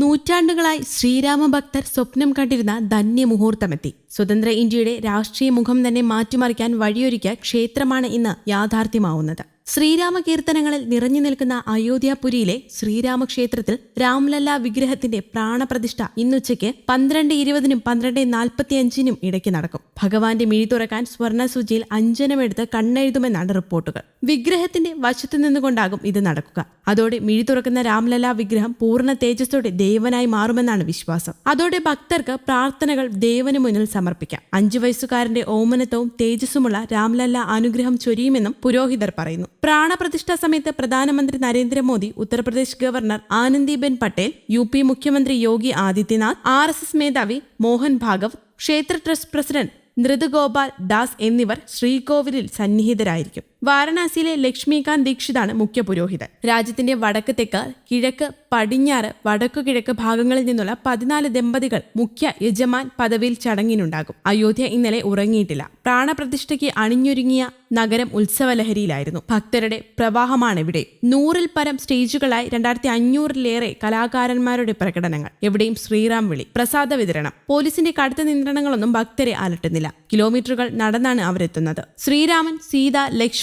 നൂറ്റാണ്ടുകളായി ശ്രീരാമ ഭക്തർ സ്വപ്നം കണ്ടിരുന്ന ധന്യമുഹൂർത്തമെത്തി. സ്വതന്ത്ര ഇന്ത്യയുടെ രാഷ്ട്രീയ മുഖം തന്നെ മാറ്റിമറിക്കാൻ വഴിയൊരുക്കിയ ക്ഷേത്രമാണ് ഇന്ന് യാഥാർത്ഥ്യമാവുന്നത്. ശ്രീരാമ കീർത്തനങ്ങളിൽ നിറഞ്ഞു നിൽക്കുന്ന അയോധ്യാപുരിയിലെ ശ്രീരാമക്ഷേത്രത്തിൽ രാംലല്ല വിഗ്രഹത്തിന്റെ പ്രാണപ്രതിഷ്ഠ ഇന്നുച്ചയ്ക്ക് പന്ത്രണ്ട് ഇരുപതിനും പന്ത്രണ്ട് നാൽപ്പത്തിയഞ്ചിനും ഇടയ്ക്ക് നടക്കും. ഭഗവാന്റെ മിഴി തുറക്കാൻ സ്വർണസൂചിയിൽ അഞ്ജനമെടുത്ത് കണ്ണെഴുതുമെന്നാണ് റിപ്പോർട്ടുകൾ. വിഗ്രഹത്തിന്റെ വശത്തു നിന്നുകൊണ്ടാകും ഇത് നടക്കുക. അതോടെ മിഴി തുറക്കുന്ന രാംലല്ല വിഗ്രഹം പൂർണ തേജസ്സോടെ ദേവനായി മാറുമെന്നാണ് വിശ്വാസം. അതോടെ ഭക്തർക്ക് പ്രാർത്ഥനകൾ ദേവന് മുന്നിൽ സമർപ്പിക്കാം. അഞ്ചു വയസ്സുകാരന്റെ ഓമനത്വവും തേജസ്സുമുള്ള രാംലല്ല അനുഗ്രഹം ചൊരിയുമെന്നും പുരോഹിതർ പറയുന്നു. പ്രാണപ്രതിഷ്ഠാ സമയത്ത് പ്രധാനമന്ത്രി Narendra Modi Uttar Pradesh governor Anandiben Patel U P മുഖ്യമന്ത്രി Yogi Adityanath R S S മേധാവി മോഹൻ ഭാഗവത് ക്ഷേത്ര ട്രസ്റ്റ് പ്രസിഡന്റ് നൃതുഗോപാൽ ദാസ് എന്നിവർ ശ്രീകോവിലിൽ സന്നിഹിതരായിരിക്കും. വാരണാസിയിലെ ലക്ഷ്മികാന്ത് ദീക്ഷിതാണ് മുഖ്യ പുരോഹിതൻ. രാജ്യത്തിന്റെ വടക്ക് തെക്ക് കിഴക്ക് പടിഞ്ഞാറ് വടക്കു കിഴക്ക് ഭാഗങ്ങളിൽ നിന്നുള്ള പതിനാല് ദമ്പതികൾ മുഖ്യ യജമാൻ പദവിയിൽ ചടങ്ങിനുണ്ടാകും. അയോധ്യ ഇന്നലെ ഉറങ്ങിയിട്ടില്ല. പ്രാണപ്രതിഷ്ഠയ്ക്ക് അണിഞ്ഞൊരുങ്ങിയ നഗരം ഉത്സവലഹരിയിലായിരുന്നു. ഭക്തരുടെ പ്രവാഹമാണ് ഇവിടെ നൂറിൽ പരം സ്റ്റേജുകളായി രണ്ടായിരത്തി അഞ്ഞൂറിലേറെ കലാകാരന്മാരുടെ പ്രകടനങ്ങൾ. എവിടെയും ശ്രീറാം വിളി പ്രസാദ വിതരണം. പോലീസിന്റെ കടുത്ത നിയന്ത്രണങ്ങളൊന്നും ഭക്തരെ അലട്ടുന്നില്ല കിലോമീറ്ററുകൾ നടന്നാണ് അവരെത്തുന്നത്. ശ്രീരാമൻ സീത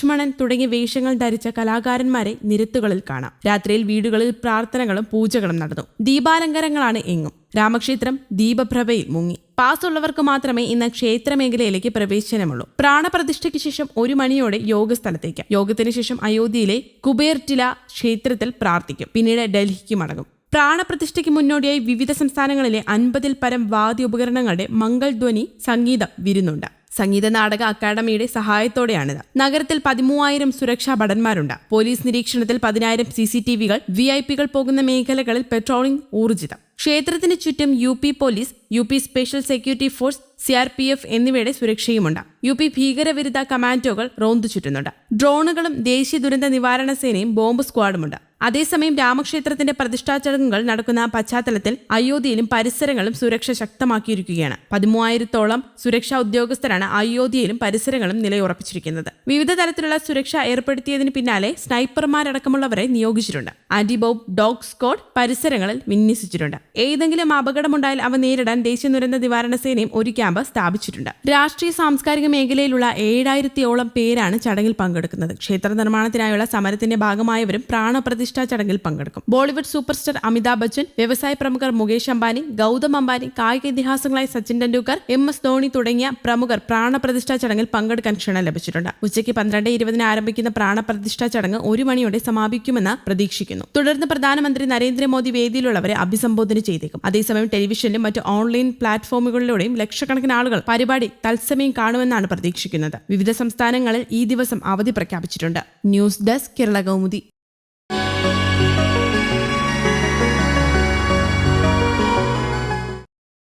ലക്ഷ്മണൻ തുടങ്ങിയ വേഷങ്ങൾ ധരിച്ച കലാകാരന്മാരെ നിരത്തുകളിൽ കാണാം. രാത്രിയിൽ വീടുകളിൽ പ്രാർത്ഥനകളും പൂജകളും നടന്നു. ദീപാലങ്കാരങ്ങളാണ് എങ്ങും. രാമക്ഷേത്രം ദീപപ്രഭയിൽ മുങ്ങി. പാസ് ഉള്ളവർക്ക് മാത്രമേ ഇന്ന് ക്ഷേത്രമേഖലയിലേക്ക് പ്രവേശനമുള്ളൂ. പ്രാണപ്രതിഷ്ഠയ്ക്ക് ശേഷം ഒരു മണിയോടെ യോഗസ്ഥലത്തേക്ക്. യോഗത്തിന് ശേഷം അയോധ്യയിലെ കുബേർട്ടില ക്ഷേത്രത്തിൽ പ്രാർത്ഥിക്കും. പിന്നീട് ഡൽഹിക്ക് മടങ്ങും. പ്രാണപ്രതിഷ്ഠയ്ക്ക് മുന്നോടിയായി വിവിധ സംസ്ഥാനങ്ങളിലെ അൻപതിൽ പരം വാദ്യ ഉപകരണങ്ങളുടെ മംഗൾധ്വനി സംഗീതം വിരുന്നുണ്ട്. സംഗീത നാടക അക്കാദമിയുടെ സഹായത്തോടെയാണിത്. നഗരത്തിൽ പതിമൂവായിരം സുരക്ഷാ ഭടന്മാരുണ്ട്. പോലീസ് നിരീക്ഷണത്തിൽ പതിനായിരം സി സി ടി വികൾ വി ഐ പികൾ പോകുന്ന മേഖലകളിൽ പെട്രോളിംഗ് ഊർജിതം. ക്ഷേത്രത്തിന് ചുറ്റും U P police U P special security force C R P F എന്നിവയുടെ സുരക്ഷയുമുണ്ട്. യു പി ഭീകരവിരുദ്ധ കമാൻഡോകൾ റോന്തു ചുറ്റുന്നുണ്ട്. ഡ്രോണുകളും ദേശീയ ദുരന്ത നിവാരണ സേനയും ബോംബ് സ്ക്വാഡുമുണ്ട്. അതേസമയം രാമക്ഷേത്രത്തിന്റെ പ്രതിഷ്ഠാ ചടങ്ങുകൾ നടക്കുന്ന പശ്ചാത്തലത്തിൽ അയോധ്യയിലും പരിസരങ്ങളും സുരക്ഷ ശക്തമാക്കിയിരിക്കുകയാണ്. പതിമൂവായിരത്തോളം സുരക്ഷാ ഉദ്യോഗസ്ഥരാണ് അയോധ്യയിലും പരിസരങ്ങളും നിലയുറപ്പിച്ചിരിക്കുന്നത്. വിവിധ തരത്തിലുള്ള സുരക്ഷ ഏർപ്പെടുത്തിയതിന് പിന്നാലെ സ്നൈപ്പർമാരടക്കമുള്ളവരെ നിയോഗിച്ചിട്ടുണ്ട്. ആന്റിബോബ് ഡോഗ് സ്ക്വാഡ് പരിസരങ്ങളിൽ വിന്യസിച്ചിട്ടുണ്ട്. ഏതെങ്കിലും അപകടമുണ്ടായാൽ അവ നേരിടാൻ ദേശീയ ദുരന്ത നിവാരണ സേനയും ഒരു ക്യാമ്പ് സ്ഥാപിച്ചിട്ടുണ്ട്. രാഷ്ട്രീയ സാംസ്കാരിക മേഖലയിലുള്ള ഏഴായിരത്തിയോളം പേരാണ് ചടങ്ങിൽ പങ്കെടുക്കുന്നത്. ക്ഷേത്ര നിർമ്മാണത്തിനായുള്ള സമരത്തിന്റെ ഭാഗമായവരും പ്രാണപ്രതിഷ്ഠാ ചടങ്ങിൽ പങ്കെടുക്കും. ബോളിവുഡ് സൂപ്പർ സ്റ്റാർ അമിതാഭ് ബച്ചൻ വ്യവസായ പ്രമുഖർ മുകേഷ് അംബാനി ഗൗതം അംബാനി കായിക ഇതിഹാസങ്ങളായ സച്ചിൻ ടെണ്ടുൽക്കർ എം എസ് ധോണി തുടങ്ങിയ പ്രമുഖർ പ്രാണപ്രതിഷ്ഠാ ചടങ്ങിൽ പങ്കെടുക്കാൻ ക്ഷണം ലഭിച്ചിട്ടുണ്ട്. ഉച്ചയ്ക്ക് പന്ത്രണ്ട് ഇരുപതിന് ആരംഭിക്കുന്ന പ്രാണപ്രതിഷ്ഠാ ചടങ്ങ് ഒരു മണിയോടെ സമാപിക്കുമെന്ന് പ്രതീക്ഷിക്കുന്നു. തുടർന്ന് പ്രധാനമന്ത്രി നരേന്ദ്രമോദി വേദിയിലുള്ളവരെ അഭിസംബോധന ചെയ്തേക്കും. അതേസമയം ടെലിവിഷനിലും മറ്റ് ഓൺലൈൻ പ്ലാറ്റ്ഫോമുകളിലൂടെയും ലക്ഷക്കണക്കിന് ആളുകൾ പരിപാടി തത്സമയം കാണുമെന്നാണ് പ്രതീക്ഷിക്കുന്നത്. വിവിധ സംസ്ഥാനങ്ങളിൽ ഈ ദിവസം അവധി പ്രഖ്യാപിച്ചിട്ടുണ്ട്. News desk Kerala Kaumudi.